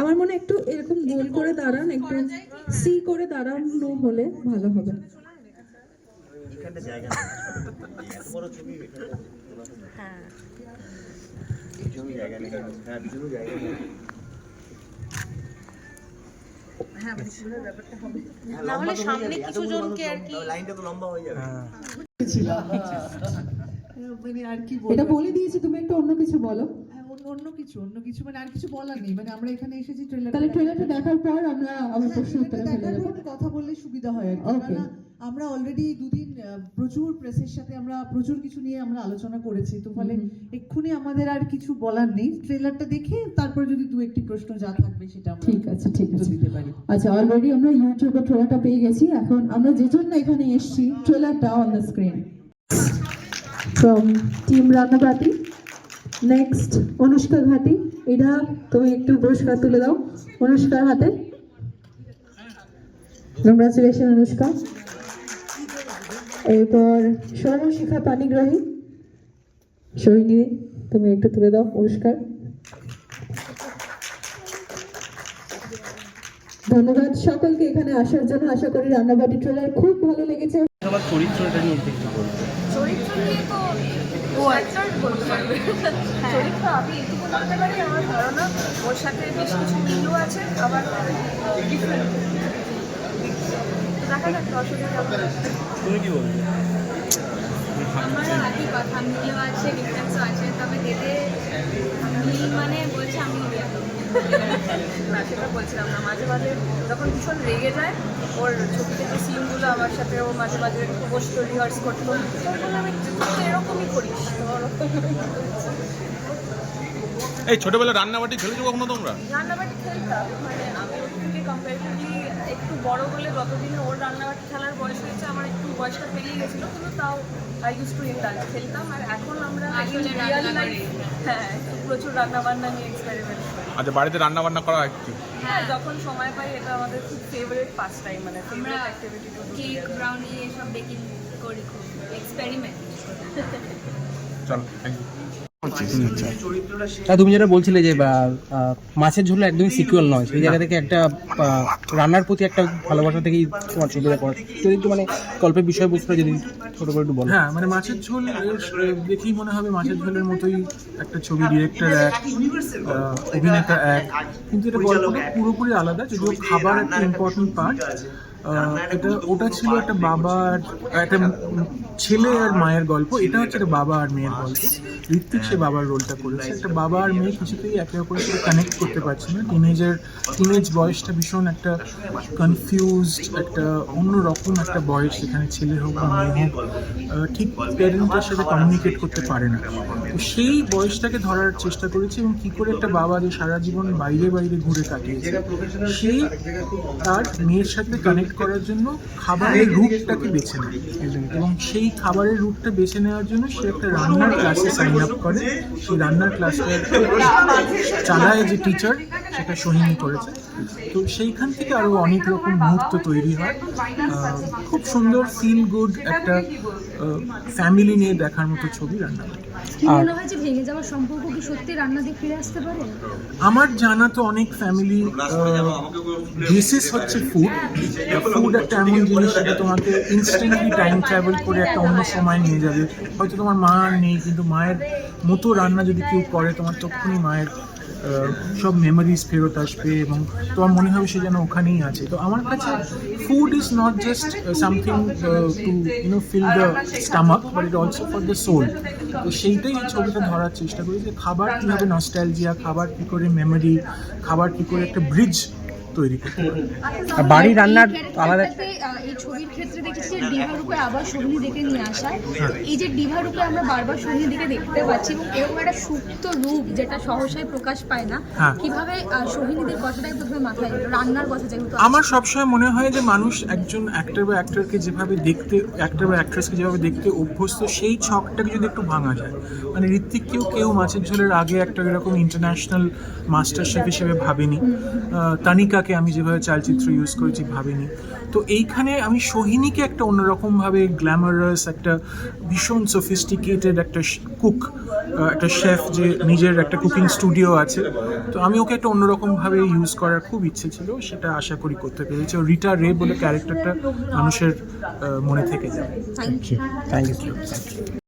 আমার মনে একটু এরকম গোল করে দাঁড়ান একটু সি করে দাঁড়ানো হলে ভালো হবে। জায়গা নেই। হ্যাঁ পিছনে জায়গা নেই। না হলে সামনে কিছু জনকে আর কি লাইনটা তো লম্বা হয়ে যাবে। মানে আর কি এটা বলে দিয়েছি তুমি একটু অন্য কিছু বলো। হ্যাঁ, অন্য অন্য কিছু অন্য কিছু মানে আর কিছু বলার নেই। মানে আমরা এখানে এসেছি ট্রেলার তাহলে ট্রেলারটা দেখার পর আমরা আমার প্রশ্ন উত্তরে কথা বললে সুবিধা হয় আর কি। আমরা অলরেডি দুদিন প্রচুর প্রেসের সাথে আমরা প্রচুর কিছু নিয়ে আমরা আলোচনা করেছি। তো ফলে এক্ষুনি আমাদের আর কিছু বলার নেই। ট্রেলারটা দেখে তারপর যদি দু একটি প্রশ্ন যা থাকবে সেটা ঠিক আছে ঠিক আছে। দিতে পারি। আচ্ছা অলরেডি আমরা ইউটিউবে ট্রেলারটা পেয়ে গেছি। এখন আমরা যে জন্য এখানে এসেছি ট্রেলারটা on the screen from team Rannabati next Anushka Ghati এটা তুমি একটু পুরস্কার তুলে দাও। অনুষ্কার হাতে। কংগ্রাচুলেশন অনুষ্কা এরপর স্বর্ণশিখা পানিগ্রাহী। সোহিনী তুমি একটু তুলে দাও পুরস্কার। ধন্যবাদ সকলকে এখানে আসার জন্য। আশা করি রান্নাবাড়ি ট্রেলার খুব ভালো লেগেছে। আমার চরিত্রটা নিয়ে একটু একটু চরিত্র নিয়ে তো ও অ্যাক্টর বলতে পারবে। চরিত্র আমি এটুকু বলতে পারি আমার ধারণা ওর সাথে বেশ কিছু মিলও আছে আবার ডিফারেন্ট তুমি কি আমার কথা আছে ডিফারেন্সও আছে তবে দেদে মিল মানে বলছে আমি না সেটা বলছিলাম না মাঝে মাঝে যখন ভীষণ রেগে যায় ওর ছবিতে যে সিনগুলো আমার সাথে ও মাঝে মাঝে বসতো রিহার্স করতো আমি এরকমই করিস এই ছোটবেলা রান্নাবাটি খেলেছো কখনো তোমরা? রান্নাবাটি খেলতাম মানে আমি কম্পারেটিভলি একটু বড় বলে যতদিন ওর রান্নাবাটি খেলার বয়স হয়েছে আমার একটু বয়সটা পেরিয়ে গেছিল কিন্তু তাও আই ইউজ টু ইন্টার খেলতাম। আর এখন আমরা হ্যাঁ প্রচুর রান্না বান্না নিয়ে এক্সপেরিমেন্ট করি। আচ্ছা বাড়িতে রান্না বান্না করা হয় কিছু হ্যাঁ যখন সময় পাই এটা আমাদের খুব ফেভারিট পাস টাইম মানে আমরা অ্যাক্টিভিটি কেক ব্রাউনি এসব বেকিং করি খুব এক্সপেরিমেন্ট চলো থ্যাংক ইউ তা তুমি যেটা বলছিলে যে মাছের ঝোল একদমই সিকুয়াল নয়, সেই জায়গা থেকে একটা রান্নার প্রতি একটা ভালোবাসা থেকেই তোমার ছবিটা করা যদি একটু মানে গল্পের বিষয়বস্তুটা যদি ছোট করে একটু বলো। হ্যাঁ মানে মাছের ঝোল দেখেই মনে হবে মাছের ঝোলের মতোই একটা ছবি ডিরেক্টর এক অভিনেতা এক। কিন্তু এটা গল্পটা পুরোপুরি আলাদা, যদিও খাবার একটা ইম্পর্টেন্ট পার্ট এটা ওটা ছিল একটা বাবা আর একটা ছেলে আর মায়ের গল্প। এটা হচ্ছে একটা বাবা আর মেয়ের গল্প। ঋত্বিক সে বাবার রোলটা করেছে। একটা বাবা আর মেয়ে কিছুতেই একে অপরের সাথে কানেক্ট করতে পারছে না। টিনেজের টিনেজ বয়সটা ভীষণ একটা কনফিউজড একটা অন্যরকম একটা বয়স যেখানে ছেলে হোক বা মেয়ে হোক ঠিক প্যারেন্টের সাথে কমিউনিকেট করতে পারে না। তো সেই বয়সটাকে ধরার চেষ্টা করেছে এবং কি করে একটা বাবা যে সারা জীবন বাইরে বাইরে ঘুরে কাটিয়েছে সেই তার মেয়ের সাথে কানেক্ট করার জন্য খাবারের রুটটাকে বেছে নেয়। এবং সেই খাবারের রুটটা বেছে নেওয়ার জন্য সে একটা রান্নার ক্লাসে সাইন আপ করে। সেই রান্নার ক্লাসটা চালায় যে টিচার সেটা সোহিনী করেছে। তো সেইখান থেকে আরও অনেক রকম মুহূর্ত তৈরি হয়। খুব সুন্দর ফিল গুড একটা ফ্যামিলি নিয়ে দেখার মতো ছবি রান্না কি মনে হয় যে ভেঙে যাওয়ার সম্পর্ক কি সত্যি রান্না দিয়ে ফিরে আসতে পারে? আমার জানা তো অনেক ফ্যামিলি বেসিস হচ্ছে ফুড ফুড একটা এমন জিনিস যেটা তোমাকে ইনস্ট্যান্টলি টাইম ট্রাভেল করে একটা অন্য সময় নিয়ে যাবে। হয়তো তোমার মা নেই কিন্তু মায়ের মতো রান্না যদি কেউ করে তোমার তখনই মায়ের সব মেমোরিজ ফেরত আসবে এবং তোমার মনে হবে সে যেন ওখানেই আছে। তো আমার কাছে food is not just something to you know fill the stomach but it also for the soul তো সেইটাই এই ছবিটা ধরার চেষ্টা করি যে খাবার কীভাবে নস্টালজিয়া খাবার কী করে মেমোরি খাবার কী করে একটা ব্রিজ তৈরি করতে পারে। আর বাড়ির রান্নার আলাদা এই ছবির ক্ষেত্রে দেখেছি যে ডিভা রূপে আবার সোহিনী দেখে নিয়ে আসা এই যে ডিভা রূপে আমরা বারবার সোহিনী দিকে দেখতে পাচ্ছি এবং এরকম একটা সুপ্ত রূপ যেটা সহসায় প্রকাশ পায় না হ্যাঁ। কীভাবে আহ, সোহিনীদের কথাটাই প্রথমে মাথায় এলো রান্নার কথা যেহেতু আমার সবসময় মনে হয় যে মানুষ একজন অ্যাক্টর বা অ্যাক্টরকে যেভাবে দেখতে অ্যাক্টর বা অ্যাক্ট্রেসকে যেভাবে দেখতে অভ্যস্ত সেই ছকটাকে যদি একটু ভাঙা যায়। মানে ঋত্বিককেও কেউ মাছের ঝোলের আগে একটা এরকম ইন্টারন্যাশনাল মাস্টার শেফ হিসেবে ভাবেনি। আহ, তানিকাকে আমি যেভাবে চালচিত্র ইউজ করেছি ভাবিনি। তো এইখানে আমি সোহিনীকে একটা অন্যরকমভাবে গ্ল্যামারাস একটা ভীষণ সফিস্টিকেটেড একটা কুক একটা শেফ যে নিজের একটা কুকিং স্টুডিও আছে। তো আমি ওকে একটা অন্যরকমভাবে ইউজ করার খুব ইচ্ছে ছিল সেটা আশা করি করতে পেরেছি। ও রিটা রে বলে ক্যারেক্টারটা মানুষের মনে থেকে যাবে। Thank you thank you